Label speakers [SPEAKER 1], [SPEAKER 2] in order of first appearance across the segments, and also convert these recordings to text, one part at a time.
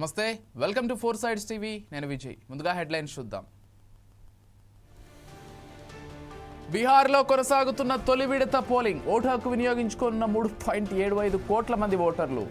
[SPEAKER 1] నమస్తే welcome to four sides TV. నేను విజయ్. ముందుగా హెడ్లైన్స్ చూద్దాం. బీహార్లో కొనసాగుతున్న తొలి విడత పోలింగ్. ఓటు హక్కు వినియోగించుకున్న మూడు పాయింట్ ఏడు ఐదు కోట్ల మంది ఓటర్లు.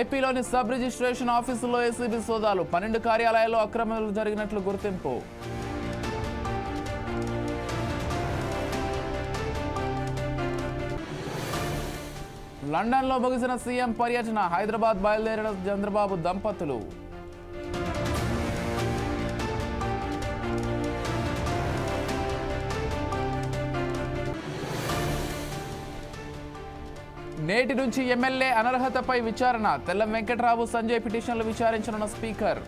[SPEAKER 1] ఏపీలోని సబ్ రిజిస్ట్రేషన్ ఆఫీసుల్లో ఏసీబీ సోదాలు. పన్నెండు కార్యాలయాల్లో అక్రమాలు జరిగినట్లు గుర్తింపు. లండన్లో ముగిసిన సీఎం పర్యటన హైదరాబాద్ బయలుదేరిన చంద్రబాబు దంపతులు. నేటి నుంచి ఎమ్మెల్యే అనర్హతపై విచారణ. తెల్ల వెంకట్రావు సంజయ్ పిటిషన్లు విచారించనున్న స్పీకర్.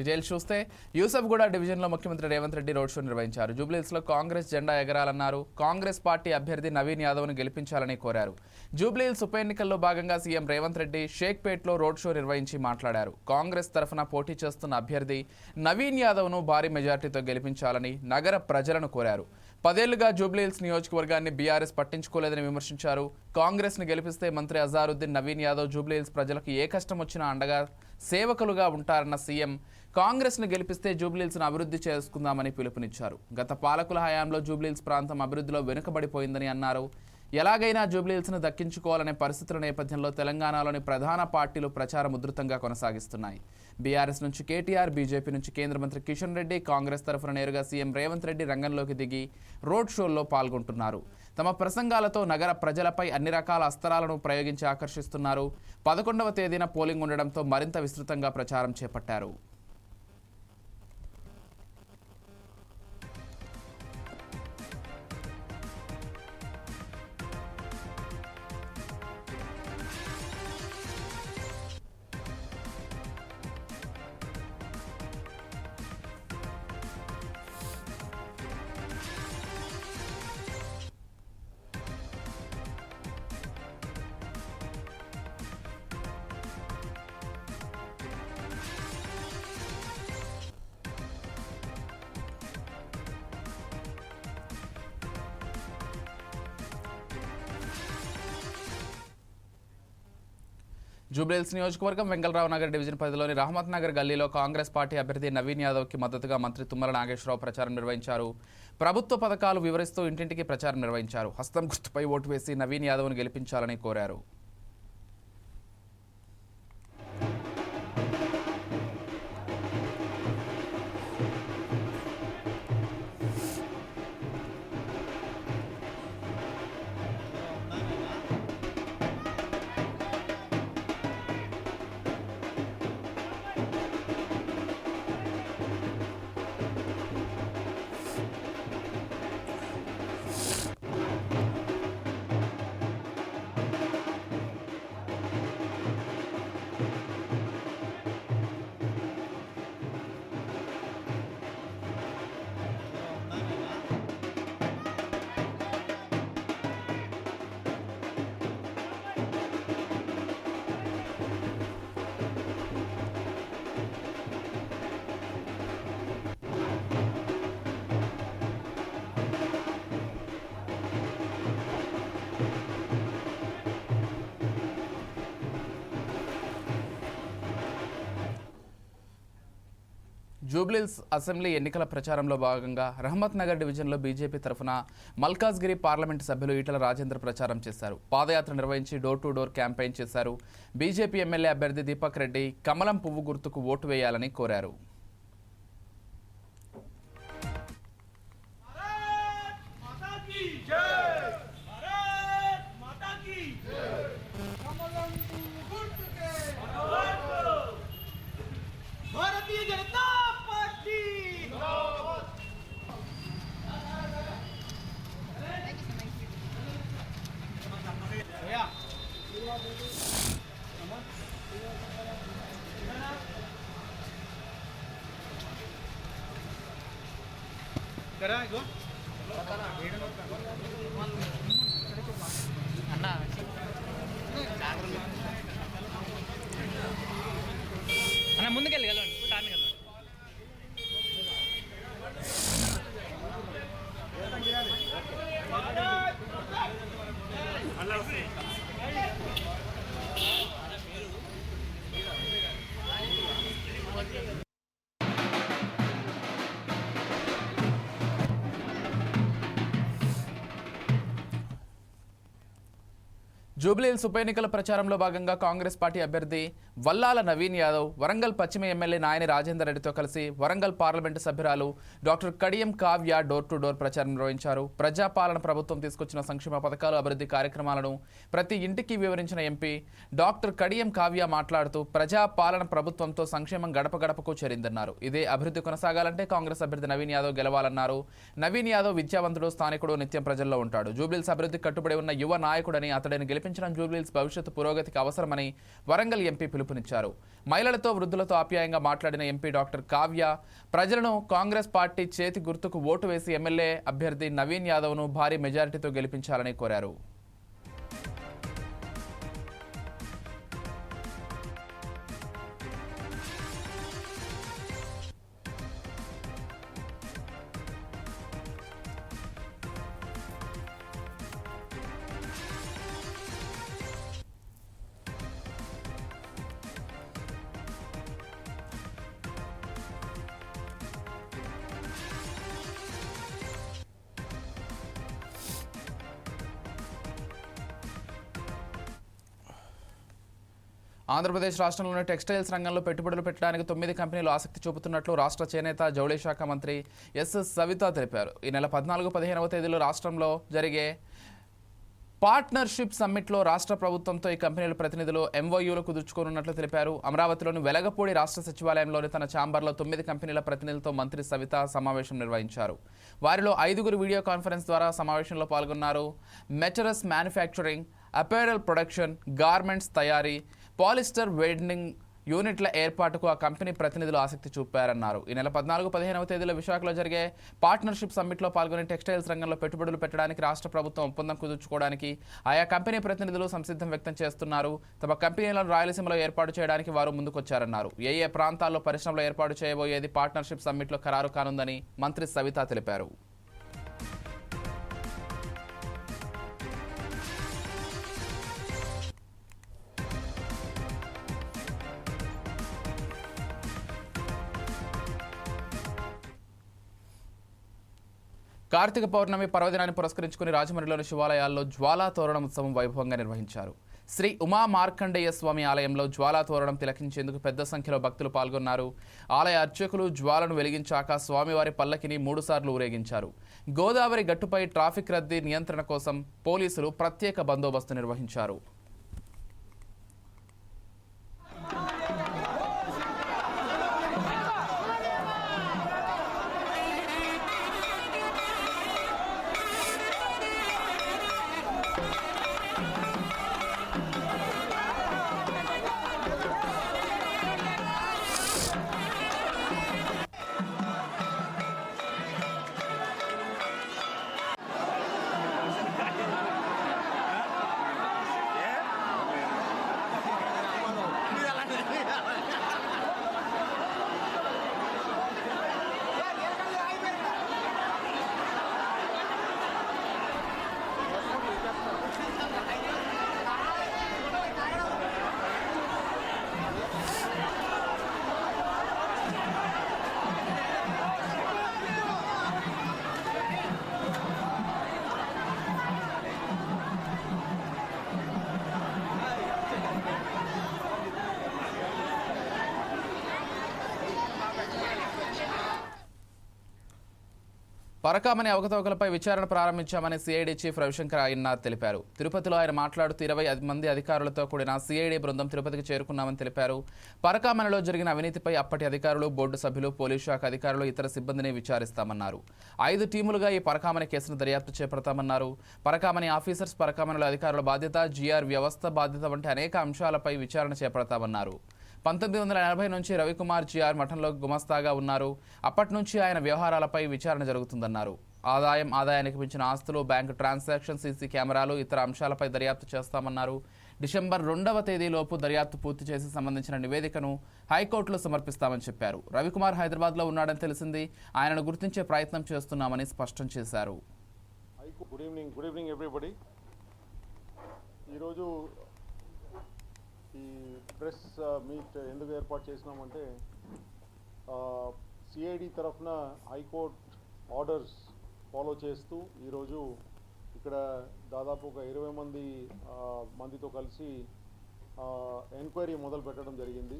[SPEAKER 1] డీటెయిల్స్ చూస్తే యూసఫ్గూడ డివిజన్లో ముఖ్యమంత్రి రేవంత్ రెడ్డి రోడ్ షో నిర్వహించారు. జూబ్లీహిల్స్లో కాంగ్రెస్ జెండా ఎగరాలన్నారు. కాంగ్రెస్ పార్టీ అభ్యర్థి నవీన్ యాదవ్ను గెలిపించాలని కోరారు. జూబ్లీహిల్స్ ఉప ఎన్నికల్లో భాగంగా సీఎం రేవంత్ రెడ్డి షేక్పేట్లో రోడ్ షో నిర్వహించి మాట్లాడారు. కాంగ్రెస్ తరఫున పోటీ చేస్తున్న అభ్యర్థి నవీన్ యాదవ్ను భారీ మెజార్టీతో గెలిపించాలని నగర ప్రజలను కోరారు. పదేళ్ళుగా జూబ్లీహిల్స్ నియోజకవర్గాన్ని బీఆర్ఎస్ పట్టించుకోలేదని విమర్శించారు. కాంగ్రెస్ను గెలిపిస్తే మంత్రి అజారుద్దీన్ నవీన్ యాదవ్ జూబ్లీహిల్స్ ప్రజలకు ఏ కష్టం వచ్చినా అండగా సేవకులుగా ఉంటారన్న సీఎం కాంగ్రెస్ను గెలిపిస్తే జూబ్లీల్స్ను అభివృద్ధి చేసుకుందామని పిలుపునిచ్చారు. గత పాలకుల హయాంలో జూబ్లీల్స్ ప్రాంతం అభివృద్ధిలో వెనుకబడిపోయిందని అన్నారు. ఎలాగైనా జూబ్లీల్స్ను దక్కించుకోవాలనే పరిస్థితుల నేపథ్యంలో తెలంగాణలోని ప్రధాన పార్టీలు ప్రచారం ఉధృతంగా కొనసాగిస్తున్నాయి. బీఆర్ఎస్ నుంచి కేటీఆర్ బీజేపీ నుంచి కేంద్ర మంత్రి కిషన్ రెడ్డి కాంగ్రెస్ తరఫున నేరుగా సీఎం రేవంత్ రెడ్డి రంగంలోకి దిగి రోడ్ షోల్లో పాల్గొంటున్నారు. తమ ప్రసంగాలతో నగర ప్రజలపై అన్ని రకాల అస్త్రాలను ప్రయోగించి ఆకర్షిస్తున్నారు. పదకొండవ తేదీన పోలింగ్ ఉండడంతో మరింత విస్తృతంగా ప్రచారం చేపట్టారు. జూబ్లీహిల్స్ నియోజకవర్గం వెంకలరావు నగర్ డివిజన్ పరిధిలోని రహమత్ నగర్ గల్లీలో కాంగ్రెస్ పార్టీ అభ్యర్థి నవీన్ యాదవ్కి మద్దతుగా మంత్రి తుమ్మల నాగేశ్వరరావు ప్రచారం నిర్వహించారు. ప్రభుత్వ పథకాలు వివరిస్తూ ఇంటింటికి ప్రచారం నిర్వహించారు. హస్తం గుర్తుపై ఓటు వేసి నవీన్ యాదవ్ను గెలిపించాలని కోరారు. జూబ్లీల్స్ అసెంబ్లీ ఎన్నికల ప్రచారంలో భాగంగా రహమత్ నగర్ డివిజన్లో బీజేపీ తరఫున మల్కాజ్గిరి పార్లమెంటు సభ్యులు ఈటల రాజేంద్ర ప్రచారం చేశారు. పాదయాత్ర నిర్వహించి డోర్ టు డోర్ క్యాంపెయిన్ చేశారు. బీజేపీ ఎమ్మెల్యే అభ్యర్థి దీపక్ రెడ్డి కమలం పువ్వు గుర్తుకు ఓటు వేయాలని కోరారు.
[SPEAKER 2] అన్న అన్న ముందుకెళ్ళి వెళ్ళండి టార్న్ వెళ్ళండి
[SPEAKER 1] జూబ్లీహిల్స్ ఉప ఎన్నికల ప్రచారంలో భాగంగా కాంగ్రెస్ పార్టీ అభ్యర్థి వల్లాల నవీన్ యాదవ్ వరంగల్ పశ్చిమ ఎమ్మెల్యే నాయని రాజేందర్ రెడ్డితో కలిసి వరంగల్ పార్లమెంటు సభ్యురాలు doctor Kadiyam Kavya door to door ప్రచారం నిర్వహించారు. ప్రజాపాలన ప్రభుత్వం తీసుకొచ్చిన సంక్షేమ పథకాలు అభివృద్ధి కార్యక్రమాలను ప్రతి ఇంటికి వివరించిన ఎంపీ డాక్టర్ కడియం కావ్య మాట్లాడుతూ ప్రజాపాలన ప్రభుత్వంతో సంక్షేమం గడప గడపకు చేరిందన్నారు. ఇదే అభివృద్ధి కొనసాగాలంటే కాంగ్రెస్ అభ్యర్థి నవీన్ యాదవ్ గెలవాలన్నారు. నవీన్ యాదవ్ విద్యావంతుడు స్థానికుడు నిత్యం ప్రజల్లో ఉంటాడు. జూబ్లీల్స్ అభివృద్ధి కట్టుబడి ఉన్న యువ నాయకుడని అతడిని గెలిపించడం జూబ్లీల్స్ భవిష్యత్తు పురోగతికి అవసరమని వరంగల్ ఎంపీ పిలుపునిచ్చారు. మహిళలతో వృద్ధులతో ఆప్యాయంగా మాట్లాడిన ఎంపీ డాక్టర్ కావ్య ప్రజలను కాంగ్రెస్ పార్టీ చేతి గుర్తుకు ఓటు వేసి ఎమ్మెల్యే అభ్యర్థి నవీన్ యాదవ్ను భారీ మెజారిటీతో గెలిపించాలని కోరారు. ఆంధ్రప్రదేశ్ రాష్ట్రంలోని టెక్స్టైల్స్ రంగంలో పెట్టుబడులు పెట్టడానికి తొమ్మిది కంపెనీలు ఆసక్తి చూపుతున్నట్లు రాష్ట్ర చేనేత జౌళి శాఖ మంత్రి ఎస్ సవిత తెలిపారు. ఈ నెల పద్నాలుగు పదిహేనవ తేదీలో రాష్ట్రంలో జరిగే పార్ట్నర్షిప్ సమ్మిట్లో రాష్ట్ర ప్రభుత్వంతో ఈ కంపెనీల ప్రతినిధులు ఎంఓయూలు కుదుర్చుకోనున్నట్లు తెలిపారు. అమరావతిలోని వెలగపూడి రాష్ట్ర సచివాలయంలోని తన ఛాంబర్లో తొమ్మిది కంపెనీల ప్రతినిధులతో మంత్రి సవిత సమావేశం నిర్వహించారు. వారిలో ఐదుగురు వీడియో కాన్ఫరెన్స్ ద్వారా సమావేశంలో పాల్గొన్నారు. మెటరస్ మ్యానుఫ్యాక్చరింగ్ అపేరల్ ప్రొడక్షన్ గార్మెంట్స్ తయారీ పాలిస్టర్ వెల్డింగ్ యూనిట్ల ఏర్పాటుకు ఆ కంపెనీ ప్రతినిధులు ఆసక్తి చూపారన్నారు. ఈ నెల పద్నాలుగు పదిహేనవ తేదీలో విశాఖలో జరిగే పార్ట్నర్షిప్ సమ్మిట్లో పాల్గొని టెక్స్టైల్స్ రంగంలో పెట్టుబడులు పెట్టడానికి రాష్ట్ర ప్రభుత్వం ఒప్పందం కుదుర్చుకోవడానికి ఆయా కంపెనీ ప్రతినిధులు సంసిద్ధం వ్యక్తం చేస్తున్నారు. తమ కంపెనీలను రాయలసీమలో ఏర్పాటు చేయడానికి వారు ముందుకొచ్చారన్నారు. ఏ ఏ ప్రాంతాల్లో పరిశ్రమలు ఏర్పాటు చేయబోయేది పార్ట్నర్షిప్ సమ్మిట్లో ఖరారు కానుందని మంత్రి సవిత తెలిపారు. కార్తీక పౌర్ణమి పర్వదినాన్ని పురస్కరించుకుని రాజమండ్రిలోని శివాలయాల్లో జ్వాలా తోరణం ఉత్సవం వైభవంగా నిర్వహించారు. శ్రీ ఉమా మార్కండేయ స్వామి ఆలయంలో జ్వాలా తోరణం తిలకించేందుకు పెద్ద సంఖ్యలో భక్తులు పాల్గొన్నారు. ఆలయ అర్చకులు జ్వాలను వెలిగించాక స్వామివారి పల్లకిని మూడుసార్లు ఊరేగించారు. గోదావరి గట్టుపై ట్రాఫిక్ రద్దీ నియంత్రణ కోసం పోలీసులు ప్రత్యేక బందోబస్తు నిర్వహించారు. పరకామణి అవకతవకలపై విచారణ ప్రారంభించామని సిఐడి చీఫ్ రవిశంకర్ అయ్యన్నార్ తెలిపారు. తిరుపతిలో ఆయన మాట్లాడుతూ ఇరవై మంది అధికారులతో కూడిన సిఐడి బృందం తిరుపతికి చేరుకున్నామని తెలిపారు. పరకామణిలో జరిగిన అవినీతిపై అప్పటి అధికారులు బోర్డు సభ్యులు పోలీసు శాఖ అధికారులు ఇతర సిబ్బందిని విచారిస్తామన్నారు. ఐదు టీములుగా ఈ పరకామణి కేసును దర్యాప్తు చేపడతామన్నారు. పరకామణి ఆఫీసర్స్ పరకామనిలో అధికారుల బాధ్యత జీఆర్ వ్యవస్థ బాధ్యత వంటి అనేక అంశాలపై విచారణ చేపడతామన్నారు. పంతొమ్మిది వందల ఎనభై నుంచి రవికుమార్ జిఆర్ మఠంలో గుమస్తాగా ఉన్నారు. అప్పటి నుంచి ఆయన వ్యవహారాలపై విచారణ జరుగుతుందన్నారు. ఆదాయం ఆదాయానికి మించిన ఆస్తులు బ్యాంకు ట్రాన్సాక్షన్ సీసీ కెమెరాలు ఇతర అంశాలపై దర్యాప్తు చేస్తామన్నారు. డిసెంబర్ రెండవ తేదీలోపు దర్యాప్తు పూర్తి చేసి సంబంధించిన నివేదికను హైకోర్టులో సమర్పిస్తామని చెప్పారు. రవికుమార్ హైదరాబాద్లో ఉన్నాడని తెలిసింది. ఆయనను గుర్తించే ప్రయత్నం చేస్తున్నామని స్పష్టం చేశారు.
[SPEAKER 2] Good evening good evening everybody. ఈరోజు ఈ ప్రెస్ మీట్ ఎందుకు ఏర్పాటు చేసినామంటే సిఐడి తరఫున హైకోర్ట్ ఆర్డర్స్ ఫాలో చేస్తూ ఈరోజు ఇక్కడ దాదాపు ఒక ఇరవై మంది మందితో కలిసి ఎంక్వైరీ మొదలు పెట్టడం జరిగింది.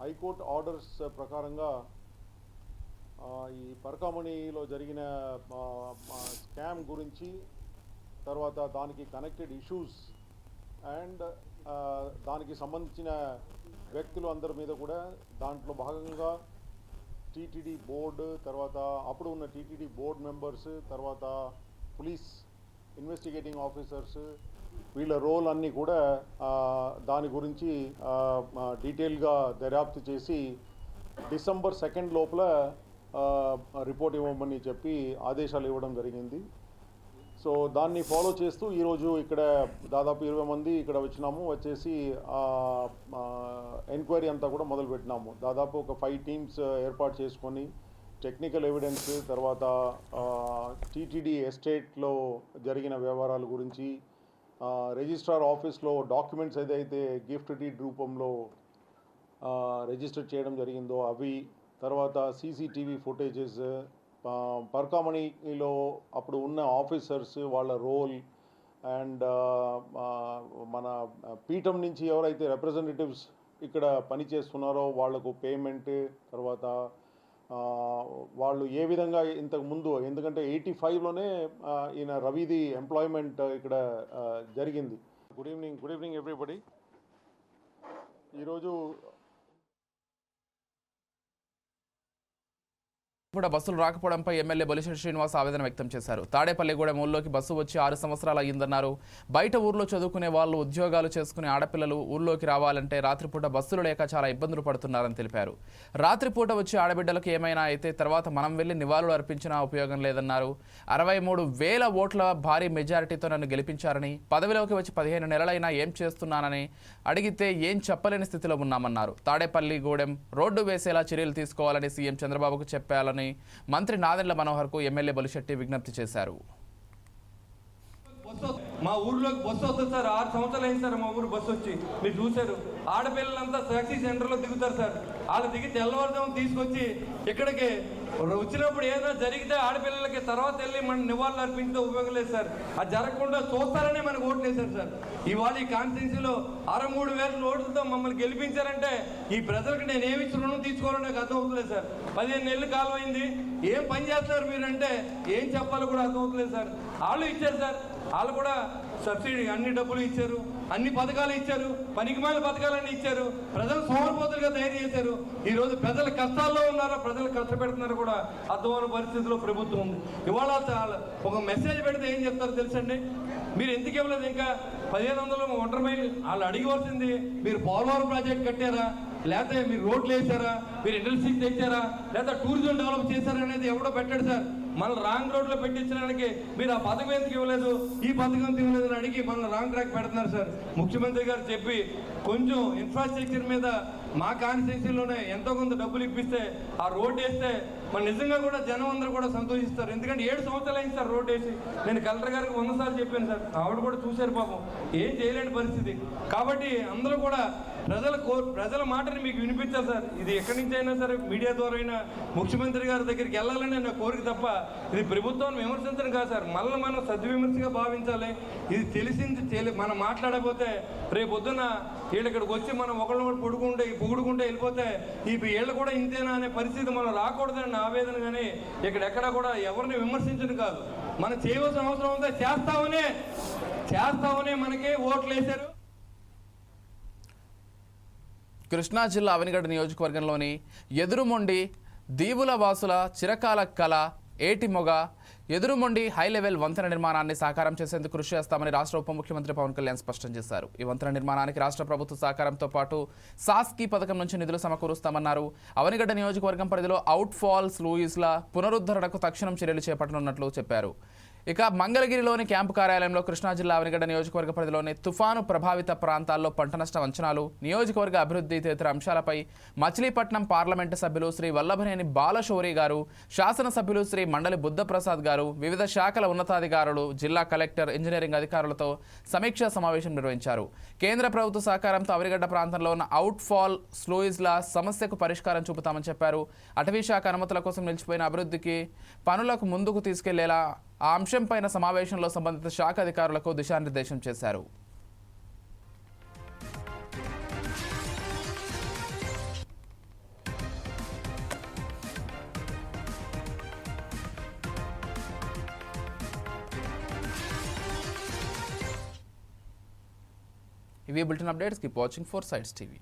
[SPEAKER 2] హైకోర్టు ఆర్డర్స్ ప్రకారంగా ఈ పరకామణిలో జరిగిన స్కామ్ గురించి తర్వాత దానికి కనెక్టెడ్ ఇష్యూస్ అండ్ దానికి సంబంధించిన వ్యక్తులు అందరి మీద కూడా దాంట్లో భాగంగా టీటీడీ బోర్డు తర్వాత అప్పుడు ఉన్న టీటీడీ బోర్డ్ మెంబర్స్ తర్వాత పోలీస్ ఇన్వెస్టిగేటింగ్ ఆఫీసర్స్ వీళ్ళ రోల్ అన్నీ కూడా దాని గురించి డీటెయిల్గా దర్యాప్తు చేసి డిసెంబర్ సెకండ్ లోపల రిపోర్ట్ ఇవ్వమని చెప్పి ఆదేశాలు ఇవ్వడం జరిగింది. సో దాన్ని ఫాలో చేస్తూ ఈరోజు ఇక్కడ దాదాపు ఇరవై మంది ఇక్కడ వచ్చినాము. వచ్చేసి ఎంక్వైరీ అంతా కూడా మొదలు పెట్టినాము. దాదాపు ఒక ఫైవ్ టీమ్స్ ఏర్పాటు చేసుకొని టెక్నికల్ ఎవిడెన్స్ తర్వాత టీటీడీ ఎస్టేట్లో జరిగిన వ్యవహారాల గురించి రిజిస్ట్రార్ ఆఫీస్లో డాక్యుమెంట్స్ ఏదైతే గిఫ్ట్ డీడ్ రూపంలో రిజిస్టర్ చేయడం జరిగిందో అవి తర్వాత సీసీటీవీ ఫుటేజెస్ పర్కామణిలో అప్పుడు ఉన్న ఆఫీసర్స్ వాళ్ళ రోల్ అండ్ మన పీఠం నుంచి ఎవరైతే రిప్రజెంటేటివ్స్ ఇక్కడ పనిచేస్తున్నారో వాళ్ళకు పేమెంట్ తర్వాత వాళ్ళు ఏ విధంగా ఇంతకు ముందు ఎందుకంటే ఎయిటీ ఫైవ్లోనే ఈయన రవిది ఎంప్లాయ్మెంట్ ఇక్కడ జరిగింది. Good evening good evening everybody ఈరోజు
[SPEAKER 1] కూడా బస్సులు రాకపోవడంపై ఎమ్మెల్యే బొలిశెట్టి శ్రీనివాస్ ఆవేదన వ్యక్తం చేశారు. తాడేపల్లిగూడెం ఊళ్ళోకి బస్సు వచ్చి ఆరు సంవత్సరాలు అయ్యిందన్నారు. బయట ఊర్లో చదువుకునే వాళ్ళు ఉద్యోగాలు చేసుకునే ఆడపిల్లలు ఊళ్ళోకి రావాలంటే రాత్రిపూట బస్సులు లేక చాలా ఇబ్బందులు పడుతున్నారని తెలిపారు. రాత్రిపూట వచ్చి ఆడబిడ్డలకు ఏమైనా అయితే తర్వాత మనం వెళ్ళి నివాళులు అర్పించినా ఉపయోగం లేదన్నారు. అరవై మూడు వేల ఓట్ల భారీ మెజారిటీతో నన్ను గెలిపించారని పదవిలోకి వచ్చి పదిహేను నెలలైనా ఏం చేస్తున్నానని అడిగితే ఏం చెప్పలేని స్థితిలో ఉన్నామన్నారు. తాడేపల్లి గూడెం రోడ్డు వేసేలా చర్యలు తీసుకోవాలని సీఎం చంద్రబాబుకు చెప్పాలని మంత్రి నాదెండ్ల మనోహర్కు ఎమ్మెల్యే బలిశెట్టి విజ్ఞప్తి చేశారు.
[SPEAKER 3] మా ఊర్లోకి బస్సు వస్తుంది సార్. ఆరు సంవత్సరాలు అయింది సార్ మా ఊరు బస్సు వచ్చి. మీరు చూశారు. ఆడపిల్లలంతా టాక్సీ సెంటర్లో దిగుతారు సార్. వాళ్ళు దిగి తెల్లవారుజాము తీసుకొచ్చి ఇక్కడికి వచ్చినప్పుడు ఏదైనా జరిగితే ఆడపిల్లలకి తర్వాత వెళ్ళి మన నివాళులు అర్పించే ఉపయోగం లేదు సార్. అది జరగకుండా చూస్తారనే మనకు ఓట్లు వేశారు సార్ ఇవాళ ఈ కాన్స్టిట్యున్సీలో అరవై మూడు వేల ఓట్లతో మమ్మల్ని గెలిపించారంటే ఈ ప్రజలకు నేను ఏమి రుణం తీసుకోవాలో నాకు అర్థం అవుతలేదు సార్. పదిహేను నెలలు కాలం అయింది. ఏం పని చేస్తున్నారు మీరంటే ఏం చెప్పాలో కూడా అర్థం అవుతలేదు సార్. వాళ్ళు ఇచ్చారు సార్. వాళ్ళు కూడా సబ్సిడీ అన్ని డబ్బులు ఇచ్చారు అన్ని పథకాలు ఇచ్చారు పనికిమాల పథకాలన్నీ ఇచ్చారు ప్రజలు సోమరిపోతులుగా తయారు చేశారు. ఈ రోజు ప్రజలు కష్టాల్లో ఉన్నారో ప్రజలు కష్టపెడుతున్నారో కూడా అర్థమైన పరిస్థితిలో ప్రభుత్వం ఉంది. ఇవాళ ఒక మెసేజ్ పెడితే ఏం చెప్తారో తెలుసండి? మీరు ఎందుకు ఇవ్వలేదు ఇంకా? పదిహేను వందలు ఒంటరి మైల్ వాళ్ళు అడిగవలసింది మీరు పోలవరం ప్రాజెక్ట్ కట్టారా? లేకపోతే మీరు రోడ్లు వేసారా మీరు ఇండస్ట్రీస్ తెచ్చారా? లేదా టూరిజం డెవలప్ చేశారా అనేది ఎవడో పెట్టాడు సార్. మనల్ని రాంగ్ రోడ్లో పెట్టించడానికి మీరు ఆ పథకం ఎందుకు ఇవ్వలేదు? ఈ పథకం ఎందుకు ఇవ్వలేదు అని అడిగి మనల్ని రాంగ్ ట్రాక్ పెడుతున్నారు సార్. ముఖ్యమంత్రి గారు చెప్పి కొంచెం ఇన్ఫ్రాస్ట్రక్చర్ మీద మా కాన్స్టిట్యూన్సీలోనే ఎంతో కొంత డబ్బులు ఇప్పిస్తే ఆ రోడ్ వేస్తే మన నిజంగా కూడా జనం అందరూ కూడా సంతోషిస్తారు. ఎందుకంటే ఏడు సంవత్సరాలు అయింది సార్ రోడ్ వేసి. నేను కలెక్టర్ గారికి వంద సార్లు చెప్పాను సార్. ఆవిడ కూడా చూశారు పాపం. ఏం చేయలేని పరిస్థితి. కాబట్టి అందరూ కూడా ప్రజల కో ప్రజల మాటని మీకు వినిపించాలి సార్. ఇది ఎక్కడి నుంచి అయినా సరే మీడియా ద్వారా అయినా ముఖ్యమంత్రి గారి దగ్గరికి వెళ్ళాలని నా కోరిక తప్ప ఇది ప్రభుత్వాన్ని విమర్శించడం కాదు సార్. మళ్ళీ మనం సద్విమర్శగా భావించాలి. ఇది తెలిసింది తెలి మనం మాట్లాడకపోతే రేపు పొద్దున వీళ్ళు ఇక్కడికి వచ్చి మనం ఒకళ్ళు ఒకటి పొడుకుంటే పొగుడుకుంటే వెళ్ళిపోతే ఈ వీళ్ళు కూడా ఇంతేనా అనే పరిస్థితి మనం రాకూడదని నా ఆవేదన కానీ ఇక్కడ ఎక్కడ కూడా ఎవరిని విమర్శించడం కాదు. మనం చేయవలసిన అవసరం ఉందా చేస్తామనే చేస్తామనే మనకి ఓట్లు వేశారు
[SPEAKER 1] కృష్ణా జిల్లా అవనిగడ్డ నియోజకవర్గంలోని ఎదురుమొండి దీవుల వాసుల చిరకాల కళ ఏటి మొగ ఎదురుమొండి హై లెవెల్ వంతెన నిర్మాణాన్ని సాకారం చేసేందుకు కృషి చేస్తామని రాష్ట్ర ఉప ముఖ్యమంత్రి పవన్ కళ్యాణ్ స్పష్టం చేశారు. ఈ వంతెన నిర్మాణానికి రాష్ట్ర ప్రభుత్వ సహకారంతో పాటు సాస్కీ పథకం నుంచి నిధులు సమకూరుస్తామన్నారు. అవనిగడ్డ నియోజకవర్గం పరిధిలో అవుట్ ఫాల్స్ లూయిస్ల పునరుద్ధరణకు తక్షణం చర్యలు చేపట్టనున్నట్లు చెప్పారు. ఇక మంగళగిరిలోని క్యాంపు కార్యాలయంలో కృష్ణా జిల్లా అవనిగడ్డ నియోజకవర్గ పరిధిలోని తుఫాను ప్రభావిత ప్రాంతాల్లో పంట నష్టం అంచనాలు నియోజకవర్గ అభివృద్ధి తదితర అంశాలపై మచిలీపట్నం పార్లమెంటు సభ్యులు శ్రీ వల్లభనేని బాలశౌరి గారు శాసనసభ్యులు శ్రీ మండలి బుద్ధప్రసాద్ గారు వివిధ శాఖల ఉన్నతాధికారులు జిల్లా కలెక్టర్ ఇంజనీరింగ్ అధికారులతో సమీక్షా సమావేశం నిర్వహించారు. కేంద్ర ప్రభుత్వ సహకారంతో అవనిగడ్డ ప్రాంతంలో ఉన్న అవుట్ ఫాల్ స్లూయిజ్ల సమస్యకు పరిష్కారం చూపుతామని చెప్పారు. అటవీ శాఖ అనుమతుల కోసం నిలిచిపోయిన అభివృద్ధికి పనులకు ముందుకు తీసుకెళ్ళేలా ఆ అంశంపైన సమావేశంలో సంబంధిత శాఖ అధికారులకు దిశానిర్దేశం చేశారు. ఇవి bulletin updates. Keep watching four sides TV.